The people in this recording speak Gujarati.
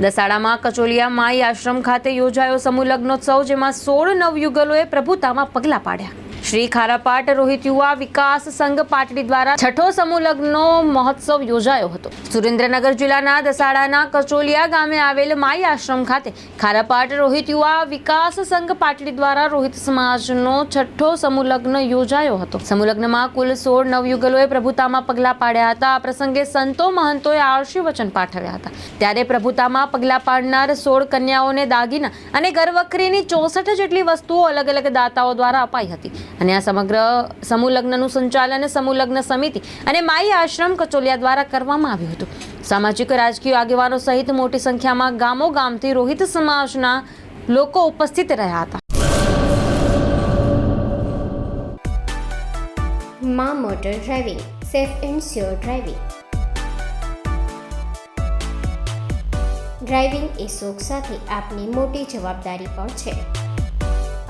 દસાડામાં કચોલિયા માઈ આશ્રમ ખાતે યોજાયો સમૂહ લગ્નોત્સવ જેમાં સોળ નવયુગલોએ પ્રભુતામાં પગલાં પાડ્યા. શ્રી ખારાપાટ રોહિત યુવા વિકાસ સંઘ પાટડી દ્વારા છઠ્ઠો સમૂહ લગ્નનો મહોત્સવ યોજાયો હતો. સુરેન્દ્રનગર જિલ્લાના દસાડાના કચોલિયા ગામે આવેલ માઈ આશ્રમ ખાતે ખારાપાટ રોહિત યુવા વિકાસ સંઘ પાટડી દ્વારા રોહિત સમાજનો છઠ્ઠો સમૂહ લગ્ન યોજાયો હતો. સમૂહ લગ્નમાં કુલ સોળ નવયુગલોએ પ્રભુતામાં પગલાં પાડ્યા હતા. આ પ્રસંગે સંતો મહંતોએ આશી વચન પાઠવ્યા હતા. ત્યારે પ્રભુતામાં પગલાં પાડનાર સોળ કન્યાઓને દાગીના અને ગરવખરીની ચોસઠ જેટલી વસ્તુઓ અલગ અલગ દાતાઓ દ્વારા અપાઈ હતી. અને આ સમગ્ર સમૂહ લગ્નનું સંચાલન સમૂહ લગ્ન સમિતિ અને માઈ આશ્રમ કચોલિયા દ્વારા કરવામાં આવ્યું હતું. સામાજિક, રાજકીય આગેવાનો સહિત મોટી સંખ્યામાં ગામો ગામથી રોહિત સમાજના લોકો ઉપસ્થિત રહ્યા હતા. માં motor driving, safe and sure driving. Driving એ શોખ સાથે આપની મોટી જવાબદારી પણ છે.